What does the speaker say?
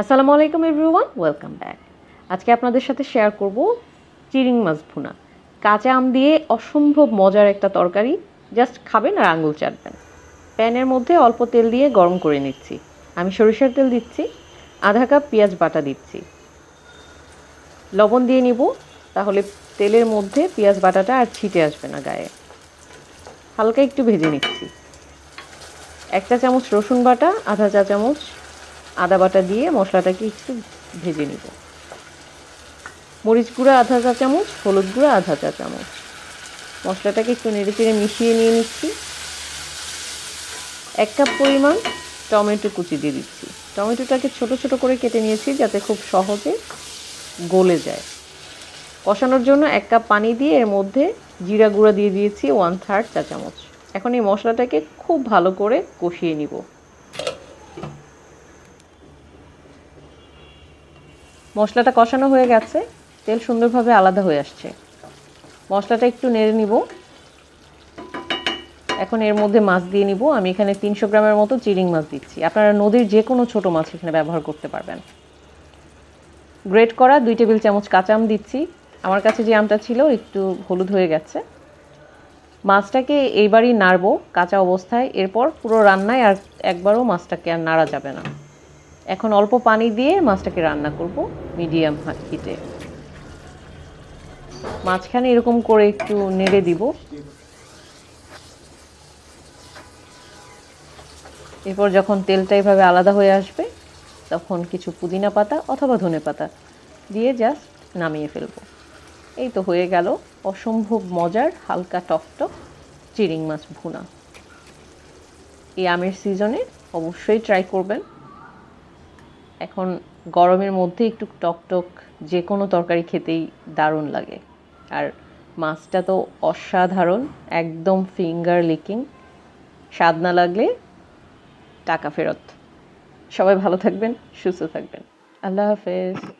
আসসালামু আলাইকুম everyone, welcome back. আজকে আপনাদের সাথে শেয়ার করব চিরিং মাছ ভুনা। কাঁচা আম দিয়ে অসম্ভব মজার একটা তরকারি, জাস্ট খাবেন আর আঙুল চাটবেন। প্যানের মধ্যে অল্প তেল দিয়ে গরম করে নিচ্ছি। আমি সরিষার তেল দিচ্ছি, আধা কাপ পেঁয়াজ বাটা দিচ্ছি। লবণ দিয়ে নিব, তাহলে তেলের মধ্যে পেঁয়াজ বাটাটা আর ছিটে আসবে না গায়ে। হালকা একটু ভেজে নিচ্ছি। একটা চামচ রসুন বাটা, আধা চা চামচ আদা বাটা দিয়ে মশলাটাকে একটু ভেজে নিব। মরিচ গুঁড়া আধা চা চামচ, হলুদ গুঁড়া আধা চা চামচ। মশলাটাকে একটু নেড়ে চেড়ে মিশিয়ে নিয়ে নিচ্ছি। এক কাপ পরিমাণ টমেটো কুচি দিয়ে দিচ্ছি। টমেটোটাকে ছোট ছোট করে কেটে নিয়েছি যাতে খুব সহজে গলে যায়। কষানোর জন্য এক কাপ পানি দিয়ে এর মধ্যে জিরা গুঁড়া দিয়ে দিয়েছি, ওয়ান থার্ড চা চামচ। এখন এই মশলাটাকে খুব ভালো করে কষিয়ে নিব। মশলাটা কষানো হয়ে গেছে, তেল সুন্দরভাবে আলাদা হয়ে আসছে। মশলাটা একটু নেড়ে নিব। এখন এর মধ্যে মাছ দিয়ে নিব। আমি এখানে তিনশো গ্রামের মতো চিরিং মাছ দিচ্ছি। আপনারা নদীর যে কোনো ছোট মাছ এখানে ব্যবহার করতে পারবেন। গ্রেট করা দুই টেবিল চামচ কাঁচা আম দিচ্ছি। আমার কাছে যে আমটা ছিল একটু হলুদ হয়ে গেছে। মাছটাকে এইবারই নাড়বো কাঁচা অবস্থায়। এরপর পুরো রান্নায় আর একবারও মাছটাকে আর নাড়া যাবে না। এখন অল্প পানি দিয়ে মাছটাকে রান্না করব মিডিয়াম হিটে। মাঝখানে এরকম করে একটু নেড়ে দিব। এরপর যখন তেলটা এভাবে আলাদা হয়ে আসবে, তখন কিছু পুদিনা পাতা অথবা ধনে পাতা দিয়ে জাস্ট নামিয়ে ফেলব। এই তো হয়ে গেল অসম্ভব মজার হালকা টকটক চিরিং মাছ ভুনা। এই আমের সিজনে অবশ্যই ট্রাই করবেন। এখন গরমের মধ্যে একটু টকটক যে কোনো তরকারি খেতেই দারুণ লাগে। আর মাছটা তো অসাধারণ, একদম ফিঙ্গার লিকিং স্বাদ না লাগলে টাকা ফেরত। সবাই ভালো থাকবেন, সুস্থ থাকবেন। আল্লাহ হাফেজ।